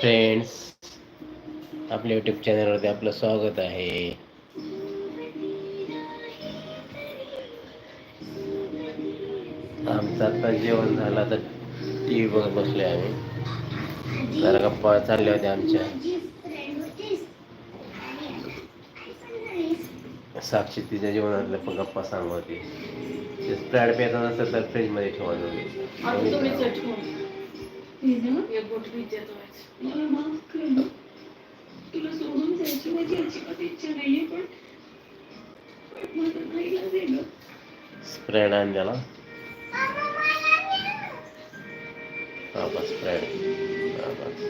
Friends आपल्या YouTube चॅनलवरती आपलं स्वागत आहे. आमचं आता जेवण झालं तर टी व्ही बघत बसले आम्ही. जरा गप्पा चालल्या होत्या आमच्या. साक्षी तिच्या जेवणातल्या पण गप्पा सांगत होती. ते स्प्राईड प्यायचा नसेल तर फ्रीजमध्ये ठेवा एक बोट बीच येतो आहे. तुला सोडून जायची माझी अजिबात इच्छा नाहीये पण माझं नाही लागेल स्प्रेड आणलेला हा बस स्प्रेड हा बस.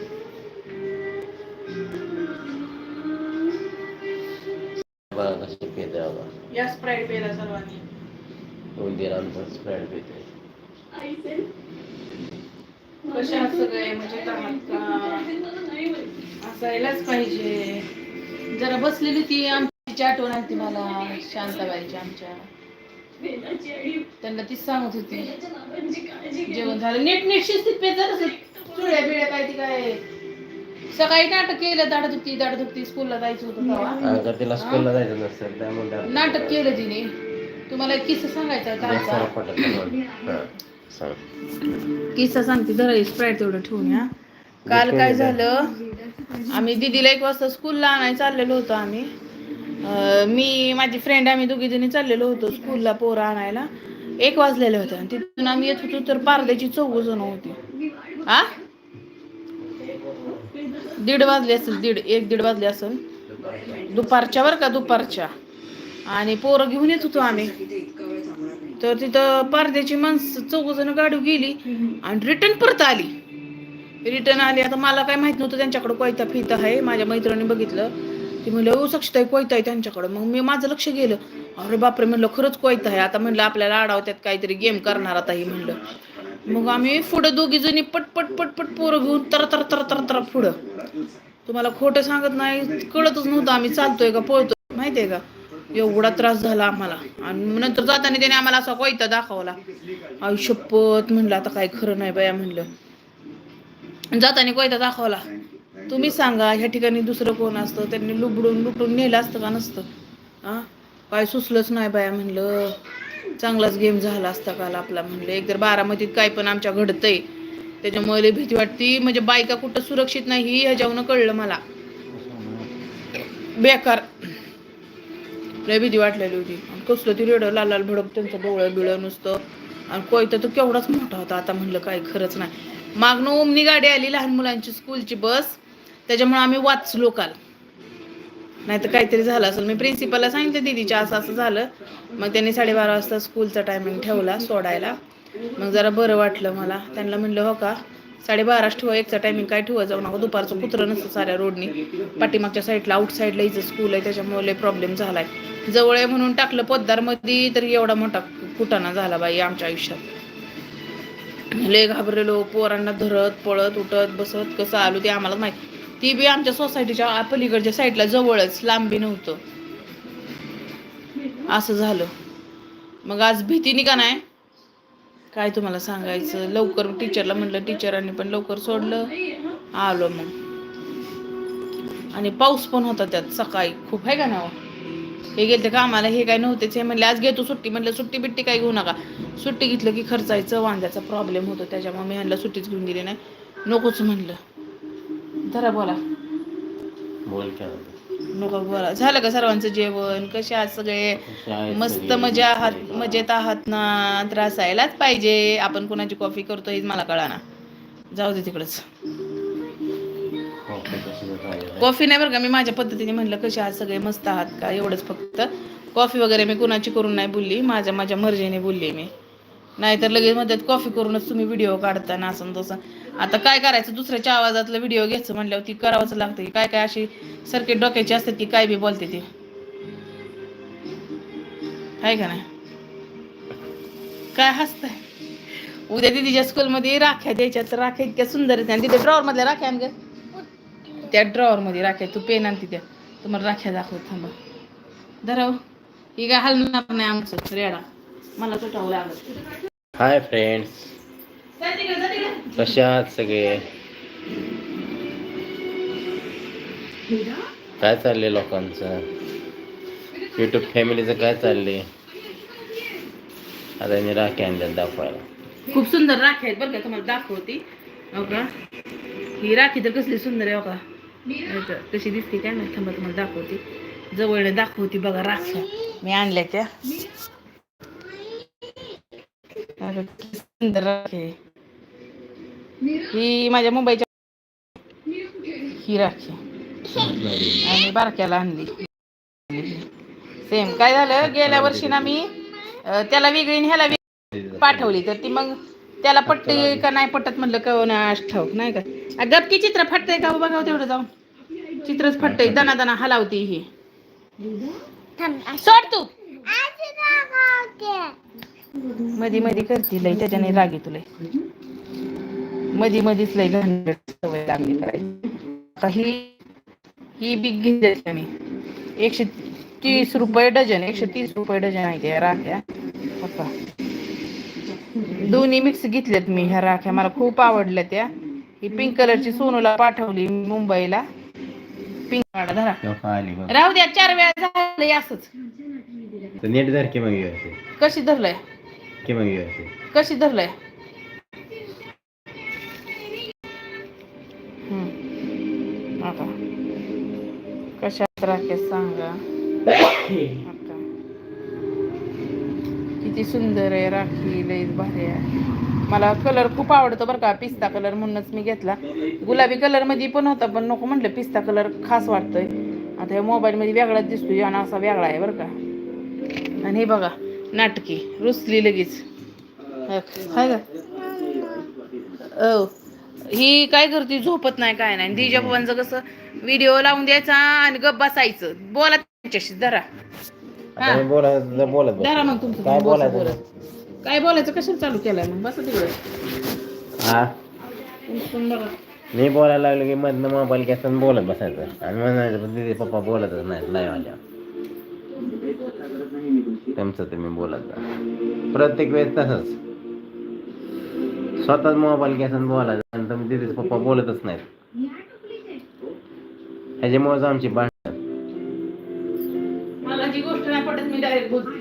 बघा कसे पिते बघा या स्प्राईट पेला सर्वांनी. उंदीर आमचा स्प्रेड पिते. आई सेल कसे आहात सगळे मजेत आहात का. असायलाच पाहिजे. जरा बसलेली ती आमची आठवण आली मला शांताबाईची आमच्या. त्यांना तीच सांगत होती. जेवण झालं. नीट नीट शिस्तीत जरा चुळ्या बिळ्या काय ती काय? सकाळी नाटक केलं दाढ दुखती दाढ दुखती स्कूलला जायचं होतं तेव्हा. तिला स्कूलला जायचं नसेल त्यामुळे त्या- नाटक केलं तिने. तुम्हाला एक किस्सा सांगायचा होता किस्सा सांगते जरा स्प्राईट तेवढं ठेवून या काल काय झालं आम्ही दीदीला एक वाजता स्कूलला आणायला चाललेलो होतो आम्ही. मी माझी फ्रेंड आम्ही दोघी जणी चाललेलो होतो स्कूलला पोरं आणायला. एक वाजलेले होते आणि तिथून आम्ही येत होतो तर पारद्याची चौघ जण होती. आ? दीड वाजले असेल दीड एक दीड वाजले असेल. दुपारच्या बरं का दुपारच्या. आणि पोरं घेऊन येत होतो आम्ही. तर तिथं पारद्याची माणसं चौघ जण गाडी गेली आणि रिटर्न परत आली. रिटर्न आली. आता मला काय माहीत नव्हतं त्यांच्याकडे कोयता फिता आहे. माझ्या मैत्रिणी बघितलं. ती म्हणलं ओ सक्षताई कोयता आहे त्यांच्याकडं. मग मी माझं लक्ष गेलं. अरे बापरे म्हणलं खरंच कोयता आहे. आता म्हणलं आपल्याला आडावत्यात काहीतरी गेम करणार आता ही म्हणलं. मग आम्ही पुढं दोघी जणी पट पट पट पट पोरं घेऊन तर तर तर तर तर पुढं. तुम्हाला खोटं सांगत नाही कळतच नव्हतं आम्ही चालतोय का पळतोय माहितीये का? एवढा त्रास झाला आम्हाला. आणि नंतर जाताना त्याने आम्हाला असा कोयता दाखवला. आयुष्यपत म्हणलं आता काय खरं नाही बाया म्हणलं. जाताना कोयता दाखवला. तुम्ही सांगा ह्या ठिकाणी दुसरं कोण असतं? त्यांनी लुबडून लुटून नेलं असतं का नसतं? हां काय सुचलंच नाही बाया म्हणलं. चांगलाच गेम झाला असता काल आपला म्हणलं. एकतर बारामतीत काय पण आमच्या घडतंय. त्याच्यामुळे लई भीती वाटती. म्हणजे बायका कुठं सुरक्षित नाही ह्याच्यावनं कळलं मला. बेकार. लय भीती वाटलेली होती. आणि कसलं ती रेडं लाल लाल भडक त्यांचं डोळं बिळं नुसतं. आणि कोयता तो केवढाच मोठा होता. आता म्हणलं काय खरंच नाही. मागणं ओमनी गाडी आली लहान मुलांची स्कूलची बस. त्याच्यामुळे आम्ही वाचलो काल. नाही तर काहीतरी झालं असेल. मी प्रिन्सिपलला सांगितलं दिदीच्या असं असं झालं. मग त्यांनी साडेबारा वाजता स्कूलचा टायमिंग ठेवला सोडायला. मग जरा बरं वाटलं मला. त्यांना म्हणलं हो का? साडेबाराच ठेवा एकचा टायमिंग काय ठेवा जाऊ नका दुपारचं कुत्रं नसतं साऱ्या रोडनी पाठीमागच्या साईडला आउटसाईडला इथं स्कूल आहे त्याच्यामुळे लय प्रॉब्लेम झालाय. जवळ आहे म्हणून टाकलं पोद्दारमध्ये तरी एवढा मोठा कुटाणा झाला बाई आमच्या आयुष्यात. लय घाबरलेलो पोरांना धरत पळत उठत बसत कसं आलो ते आम्हाला माहिती. ती बी आमच्या सोसायटीच्या पलीकडच्या साईडला जवळच लांबी नव्हतं. असं झालं. मग आज भीतीने का नाही काय तुम्हाला सांगायचं? लवकर टीचरला म्हणलं टीचरांनी पण लवकर सोडलं. आलो मग. आणि पाऊस पण होता त्यात सकाळी खूप आहे का ना हो? हे का कामाला हे काय नव्हतेच. हे म्हणले आज घेतो सुट्टी. म्हणलं सुट्टी बिट्टी काही घेऊ नका. सुट्टी घेतलं की खर्चायचं वांद्याचा प्रॉब्लेम होतो. त्याच्यामुळे मी ह्यांना सुट्टीच घेऊन दिली नाही. नकोच म्हणलं. धरा बोला. बोल नको बोला. झालं का सर्वांचं जेवण? कसे आहात सगळे मस्त? मजा आहात मजेत आहात. ना? त्रास यायलाच पाहिजे. आपण कुणाची कॉफी करतो हेच मला कळा ना जाऊ दे तिकडच? कॉफी नाही बरं का? मी माझ्या पद्धतीने म्हणलं कसे आहात सगळे मस्त आहात का? एवढंच फक्त. कॉफी वगैरे मी कुणाची करून नाही बोलली. माझ्या माझ्या मर्जीने बोलली मी. नाहीतर लगेच मध्यात कॉफी करूनच तुम्ही व्हिडिओ काढता ना असं न तसं. आता काय करायचं? दुसऱ्याच्या आवाजातलं व्हिडिओ घ्यायचं म्हणल्यावर ती करावंच लागतं. की काय काय अशी सर्किट डोक्याची असते ती काय बी बोलते ती. आहे का नाही? काय हसतंय? उद्या दिदीच्या स्कूलमध्ये राख्या द्यायच्या तर राख्या इतक्या सुंदर आहेत. आणि तिथे ड्रॉवर मधल्या राख्या आण त्या ड्रॉवर मध्ये राख्या तू पेन आणते त्या तुम्हाला राख्या दाखवत थांबा. धराव हो. ही. काय हलणार नाही आमचं. रेडा. मला तुटावं लागत हाय फ्रेंड्स. कशा आहात सगळे? काय चाललंय लोकांचं? युट्यूब फॅमिलीचं काय चाललंय? आता मी राखी आणल्या दाखवायला. खूप सुंदर राखी आहेत बरं का तुम्हाला दाखवते. हो का? ही राखी तर कसली सुंदर आहे हो का? नाही? कशी दिसते काय माहिती थांबा तुम्हाला दाखवते. जवळ दाखवते बघा राख्या मी आणल्या त्या अगं, किती सुंदर राखी आहे. ही माझ्या मुंबईच्या ही राखी. आणि बारक्याला आणली. सेम काय झालं? गेल्या वर्षी ना मी त्याला वेगळी ह्याला वेगळी पाठवली. तर ती मग त्याला पटते का नाही पटत म्हणलं का ना ठाऊक नाही का? गपकी चित्र फाटतंय का बघा हो तेवढं जाऊन. चित्रच फाटतंय. दना दना हलावते ही. सोड तू! मधी मधी करती लय त्याच्याने रागी तुला मधी मधीच लय लहान सवय लागली करायची. आता ही ही बिग घेतली मी. एकशे तीस रुपये डझन एकशे तीस रुपये डझन आहे त्या राख्या. बघा. दोन्ही मिक्स घेतल्यात मी ह्या राख्या. मला खूप आवडल्या त्या. ही पिंक कलरची सोनूला पाठवली मुंबईला. पिंक धरा. राहू द्या चार वेळा झालंय असंच. नेट धर की मग येते कशी धरलंय? की मग येते कशी धरलंय? आता. कशात राखे सांगा. आता. किती सुंदर आहे राखी लई भारी आहे. मला कलर खूप आवडतो बरं का पिस्ता कलर म्हणूनच मी घेतला. गुलाबी कलरमध्ये पण होता पण नको म्हटलं पिस्ता कलर खास वाटतोय. आता मोबाईल मध्ये वेगळाच दिसतोय आणि असा वेगळा आहे बरं का. आणि हे बघा. नाटकी रुसली लगेच. हाय का? ओ ही. काय करते झोपत नाही काय नाही. दिजा पप्पांचं कसं व्हिडिओ लावून द्यायचा आणि गप बसायचं. बोला त्यांच्याशी बोलत बस. धरा मग तुमचं काय बोलायचं? काय बोलायचं कशाला चालू केलंय मग? बसा तिकडे. हा? मी बोलायला लागलो की मधनं मोबाईल घ्यायचा बोलत बसायचं. आणि म्हणायचं पप्पा बोलतच नाही नाही आल्या तुमचं तुम्ही बोलत जा. प्रत्येक वेळेस तसंच. स्वतःच मोबाईल घ्यायचा बोलायचं. आणि तुम्ही तिथे पप्पा बोलतच नाहीत. ह्याच्यामुळेच आमची भांडण. मला जी गोष्ट नाही पटत मी डायरेक्ट बोलते.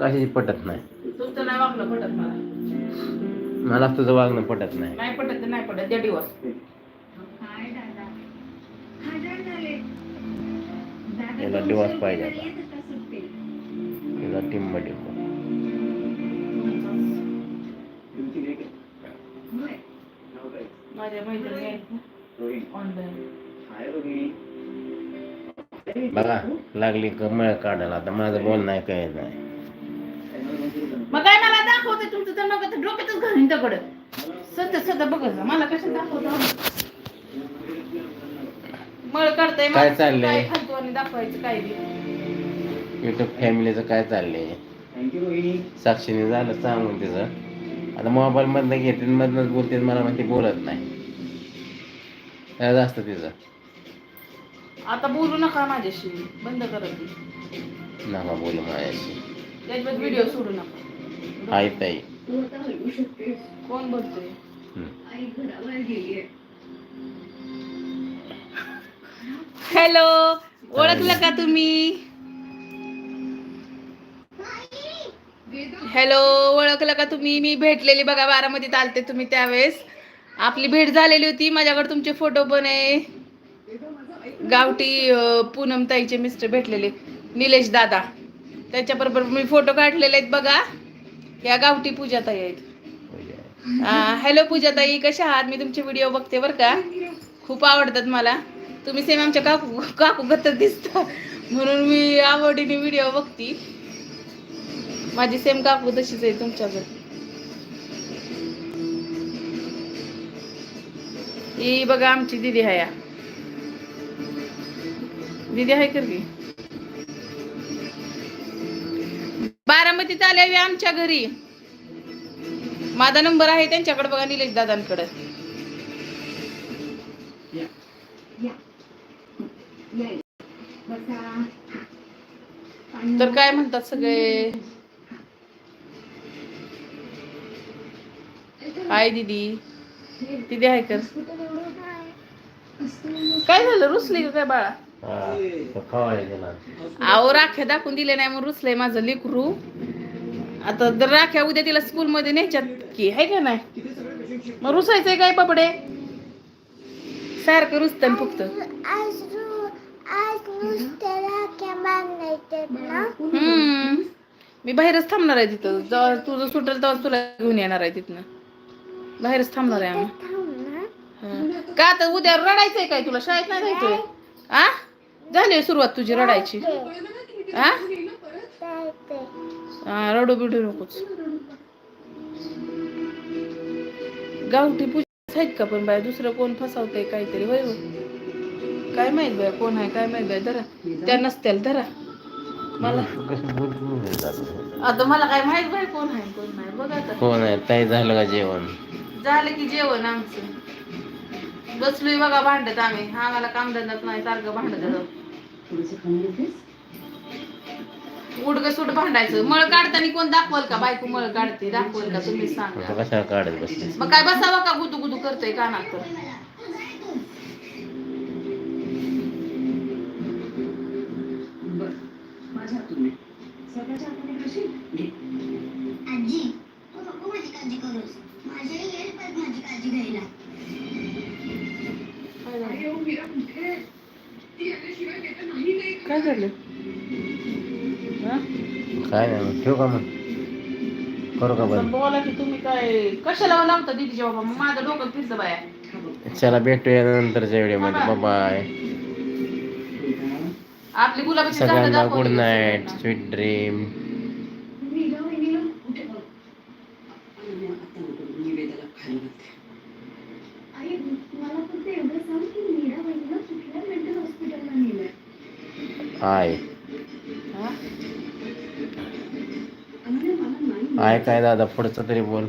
कशाची पटत नाही? तुमचं नाही वागलं पटत मला. मला तुझं वागणं पटत नाही. नाही पटत नाही पटत. द्या दिवस. याला पाहिजे आता. तिला ऑनलाईन बघा लागली कमळ काढायला? आता माझं बोल नाही? काय नाही मग काय मला दाखवते तुमचं तर मग डोक्यातच घालून दगड. सध्या सध्या बघत मला कसं दाखवतो? मळ काढताय काय चाललंय? काय खालतो आणि दाखवायचं काय बी. युट्यूब फॅमिलीचं काय चाललंय? साक्षीने झालं सांगून तिचं. आता मोबाईल मधनं घेते मधनच बोलते मला म्हणते बोलत नाही. असतं तिचं? आता बोलू नका माझ्याशी. बंद करत. नका बोलू माझ्याशी. त्याच्यात व्हिडिओ सोडू नका. आई ताई. कोण बोलतोय. हॅलो. ओळखलं का तुम्ही? हॅलो ओळखलं का तुम्ही? मी भेटलेली बघा बारामतीत आलते तुम्ही त्यावेळेस. आपली भेट झालेली होती माझ्याकडे तुमचे फोटो पण आहे. गावठी पूनम ताईचे मिस्टर भेटलेले निलेश दादा. त्याच्याबरोबर मी फोटो काढलेले आहेत बघा. या गावठी पूजाताई आहेत. हॅलो पूजाताई कशा आहात? मी तुमचे व्हिडिओ बघते बरं का. खूप आवडतात मला. तुम्ही सेम आमच्या काकू काकू गत दिसता. म्हणून मी आवडीने व्हिडिओ बघती. माझी सेम काकू तशीच आहे तुमच्याकडे. ही बघा आमची दिदी आहे. या दिदी आहे कर की बारामतीत आल्यावी आमच्या घरी. माझा नंबर आहे त्यांच्याकडे बघा निलेश दादांकडे. तर काय म्हणतात सगळे? हाय दीदी दीदी हाय कर. काय झालं? रुसली का काय बाळा? अहो राख्या दाखवून दिले नाही म्हणून रुसलंय माझं लेकरू. आता जर राख्या उद्या तिला स्कूलमध्ये न्यायच्यात की आहे का नाही? मग रुसायचंय काय पपडे सारखं रुसतं फक्त. हम्म. मी बाहेरच थांबणार आहे तिथं. जेव्हा तुझं सुटेल तेव्हा तुला घेऊन येणार आहे तिथनं. बाहेरच थांबणार आहे आम्ही. हं. का आता उद्या रडायचंय काय तुला? शाळेत नाही जायचंय? आ? झाली सुरुवात तुझी रडायची. आ? हा, रडू बिडू नकोच. गावठी पूजा आहेत का पण बाय? दुसरं कोण फसवतंय काहीतरी? होय हो? काय माहीत बाय कोण आहे काय माहीत बाय? धरा. त्या नसत्याल धरा. मला आता मला काय माहीत बाय कोण आहे कोण नाही. बघ आता. कोण आहे? ताई झालं का जेवण? झालं की जेवण आमचं. बसलोय बघा भांडत आम्ही. आम्हाला काम धंदाच नाही सारखं भांडत उडग सुट भांडायचं. मळ काढताना कोण दाखवल का? बायको मळ काढते. दाखवल का तुम्ही सांगा. मग काय बसावा का? गुदू गुदू करतोय कानात. तर आजी तू नको माझी काळजी करूस माझ्या येईल पण माझी काळजी घ्यायला. काय झालं? हा? काय नाही मग ठेवू का मग? करू का बंद बोला की तुम्ही काय? कशाला लावता दीदीच्या बाबा मग माझं डोकं फिरतं बाया. चला भेटूया नंतरच्या व्हिडिओमध्ये. बाय. आपली गुलाबाची सगळ्यांना गुड. नाईट स्वीट ड्रीम आई मला फक्त एवढं सांग की मीरा बहिणीला कुठल्या मेंटल हॉस्पिटलला हाय. आय काय दादा पुढचं तरी बोल.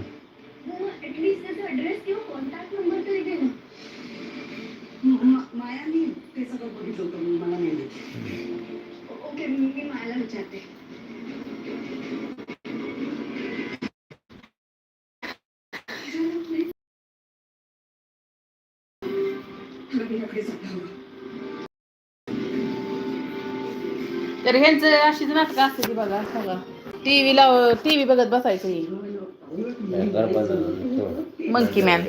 तर ह्यांचं अशीच नाटकं असते ती बघा सगळं टीव्ही लाव टीव्ही बघत बसायचं ही. मंकी मॅन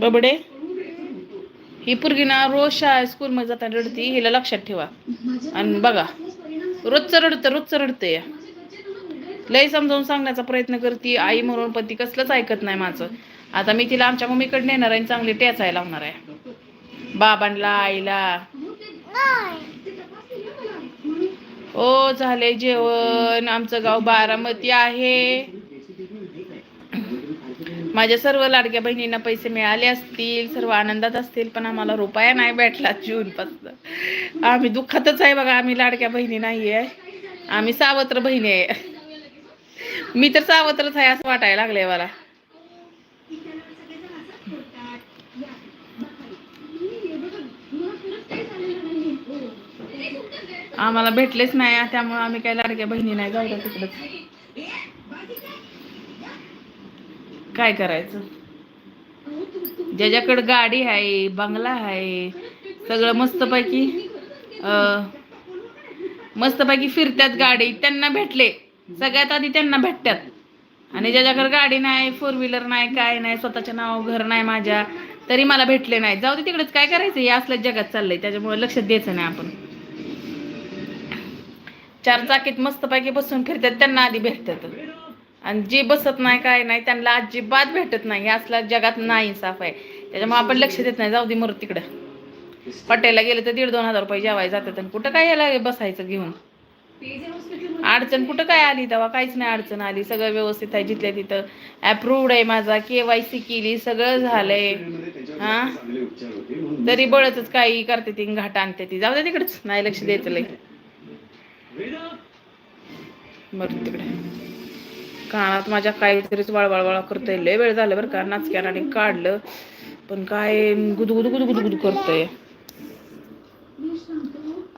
बबडे ही पोरगी ना रोज शाळा स्कूलमध्ये जाताना रडती हिला लक्षात ठेवा. आणि बघा रोजचं रडतं रोजचं रडतं या लय समजावून सांगण्याचा प्रयत्न करते आई म्हणून पण ती कसलंच ऐकत नाही माझं. आता मी तिला आमच्या मम्मीकडे नेणार आहे आणि चांगली टेचायला लावणार आहे. बाबांना आईला. हो, ओ झाले जेवण. आमचं गाव बारामती आहे. माझ्या सर्व लाडक्या बहिणींना पैसे मिळाले असतील सर्व आनंदात असतील पण आम्हाला रुपया नाही भेटला जून पासून आम्ही दुःखातच आहे बघा आम्ही लाडक्या बहिणी नाही आहे आम्ही सावत्र बहिणी आहे. मी तर सावत्रच आहे असं वाटायला लागलंय मला. आम्हाला भेटलेच नाही त्यामुळे आम्ही काही लाडक्या बहिणी नाही जाऊ द्या काय करायचं? ज्याच्याकडे गाडी आहे बंगला आहे सगळं मस्तपैकी मस्तपैकी फिरतात गाडी. त्यांना भेटले. सगळ्यात आधी त्यांना भेटतात आणि ज्याच्याकडे गाडी नाही फोर व्हीलर नाही काय नाही स्वतःच्या नाव घर नाही माझ्या तरी मला भेटले नाही. जाऊ दे तिकडेच. काय करायचं? हे असल्याच जगात चाललंय. त्याच्यामुळे लक्ष द्यायचं नाही आपण. चार चाकीत मस्तपैकी बसून फिरतात त्यांना आधी भेटतात. आणि जे बसत नाही काय नाही त्यांना अजिबात भेटत नाही. असला जगात नाही साफ आहे. त्याच्यामुळे आपण लक्ष देत नाही. जाऊ दे मरू तिकडं. हॉटेलला गेलं तर दीड दोन हजार रुपये जेवायला जातात आणि कुठं काय यायला बसायचं घेऊन? अडचण कुठं काय आली तेव्हा? काहीच नाही अडचण आली. सगळं व्यवस्थित आहे जिथल्या तिथं. अप्रूव्ड आहे माझा. के वाय सी केली. सगळं झालंय. हा? तरी बळतच काही करते ती घाट आणते ती. जाऊ दे तिकडंच. नाही लक्ष द्यायचं लय. बरं तिकडे. कानात माझ्या काहीतरीच वळवळ करतोय. लय वेळ झालं बरं का नाचक्याने काढलं. पण काय गुदगुद गुदगुद गुदू करतोय.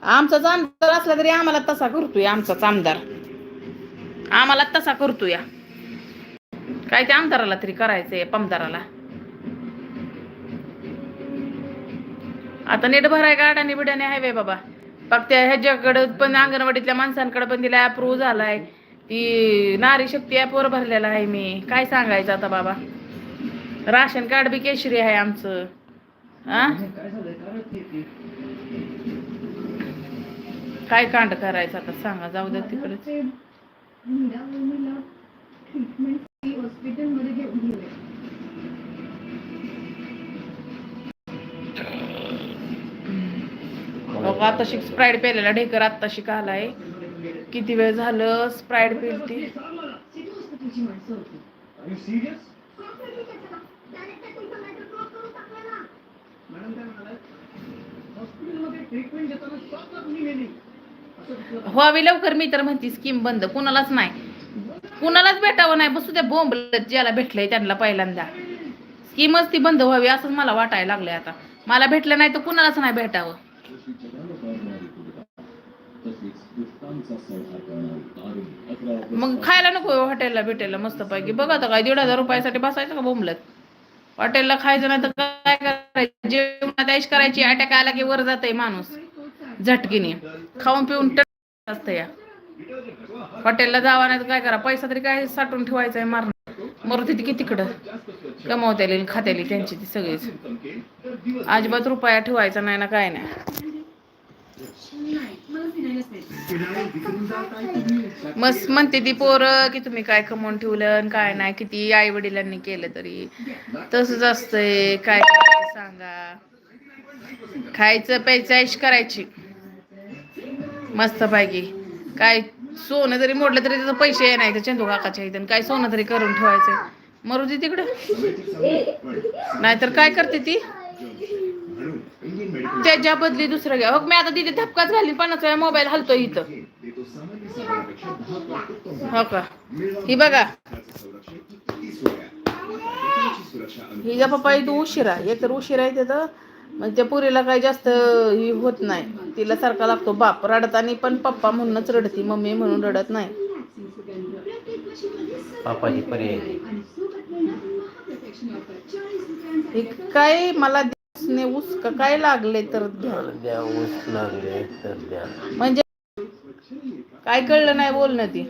आमचाच आमदार असला तरी आम्हाला तसा करतोय आमचाच आमदार. आम्हाला तसा करतोय. काय त्या आमदाराला तरी करायचंय पमदाराला आता नेट भराय गाड्याने बिड्याने हायवे बाबा. फक्त त्या ह्याच्याकडं पण अंगणवाडीतल्या माणसांकडे पण तिला अप्रूव्ह झालाय. ती नारी शक्ती ॲपवर भरलेला आहे मी. काय सांगायचं आता बाबा? राशन कार्ड बी केशरी आहे आमचं. हा काय कांड करायचं आता सांगा जाऊ द्या तिकडे ते मीरा वहिनीला ट्रीटमेंट हॉस्पिटलमध्ये घेऊन गेले बघा आताशी स्प्राईड प्यायलेला ढेकर आत्ताशी आलाय किती वेळ झालं स्प्राईड पिलती? व्हावी लवकर मी तर म्हणते स्कीम बंद. कुणालाच नाही. कुणालाच भेटावं नाही. बसू त्या बोंबलत ज्याला भेटलंय त्यांना पहिल्यांदा. स्कीमच ती बंद व्हावी असंच मला वाटायला लागलंय आता. मला भेटलं नाही तर कुणालाच नाही भेटावं. मग खायला नको हॉटेलला भेटेल मस्त पैकी बघा आता काय दीड हजार रुपयासाठी बसायचं का बोंबलत? हॉटेलला खायचं नाही तर काय करायचं? जेवणात ऐश करायची अटॅक आला की वर जाते माणूस. झटकीने. खाऊन पिऊन असतं या. हॉटेलला जावा नाही तर काय करा? पैसा तरी काय साठवून ठेवायचा आहे मारणं? मरते ती किती तिकडं येईल खात्याली त्यांची ती सगळीच. अजिबात रुपया ठेवायचा नाही ना काय नाही. मस्त म्हणते ती पोरं की तुम्ही काय कमवून ठेवलं आणि काय नाही किती आई वडिलांनी केलं तरी. तसंच असतंय काय सांगा. खायचं प्यायचं ऐश करायची. मस्त पाहिजे काय सोनं जरी मोडलं तरी त्याचं पैसे नाही तर चेंदू काकाच्या इथं. काय सोनं तरी करून ठेवायचं मरू दे तिकडं. नाहीतर काय करते ती? त्याच्या बदली दुसरं घ्या. हो मी आता तिथे धपकाच घालीन पन्नास वेळा मोबाईल हलतो इथं. हो का? ही बघा. हिचा पप्पा इथं उशिरा एक तर उशिरा आहे तिथं. मग त्या पुरीला काही जास्त ही होत नाही. तिला सारखा लागतो बाप. रडताना पण पप्पा म्हणूनच रडती. मम्मी म्हणून रडत नाही. पर्याय हे काय मला दिसणे उस का काय लागले तर? द्या द्या ऊस लागले तर द्या. म्हणजे काय कळलं नाही बोलणं ती.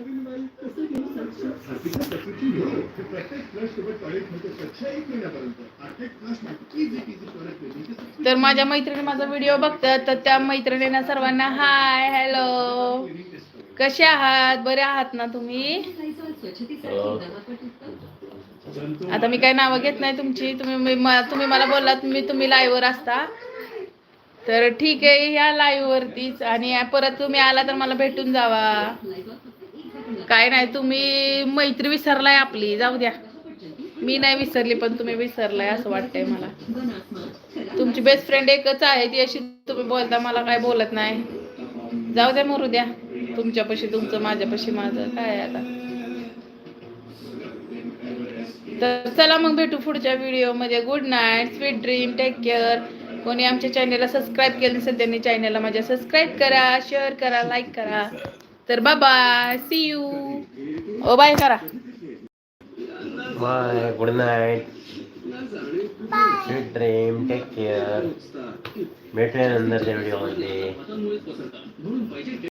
तर माझ्या मैत्रिणी माझा व्हिडिओ बघतात तर त्या मैत्रिणींना सर्वांना हाय हॅलो कसे आहात? बरे आहात ना तुम्ही? आता मी काय नावं घेत नाही तुमची. तुम्ही मी- तुम्ही मला बोललात मी तुम्ही लाईव्हवर असता. तर ठीक आहे या लाईव्ह वरतीच. आणि परत तुम्ही आला तर मला भेटून जावा. काय नाही तुम्ही मैत्री विसरलाय आपली. जाऊ द्या. मी नाही विसरली पण तुम्ही विसरलाय असं वाटतंय मला. तुमची बेस्ट फ्रेंड एकच आहे ती अशी तुम्ही बोलता मला काय बोलत नाही. जाऊ द्या मरू द्या. तुमच्यापाशी तुमचं माझ्यापाशी माझं. काय आता? तर चला मग भेटू पुढच्या व्हिडिओमध्ये. Good night sweet dream take care कोणी आमच्या चॅनेलला सबस्क्राईब केलं नसेल त्यांनी चॅनेलला माझ्या सबस्क्राईब करा शेअर करा लाईक करा. तर bye see you O bye करा bye good night sweet dream take care भेटूया नंतरच्या व्हिडिओमध्ये.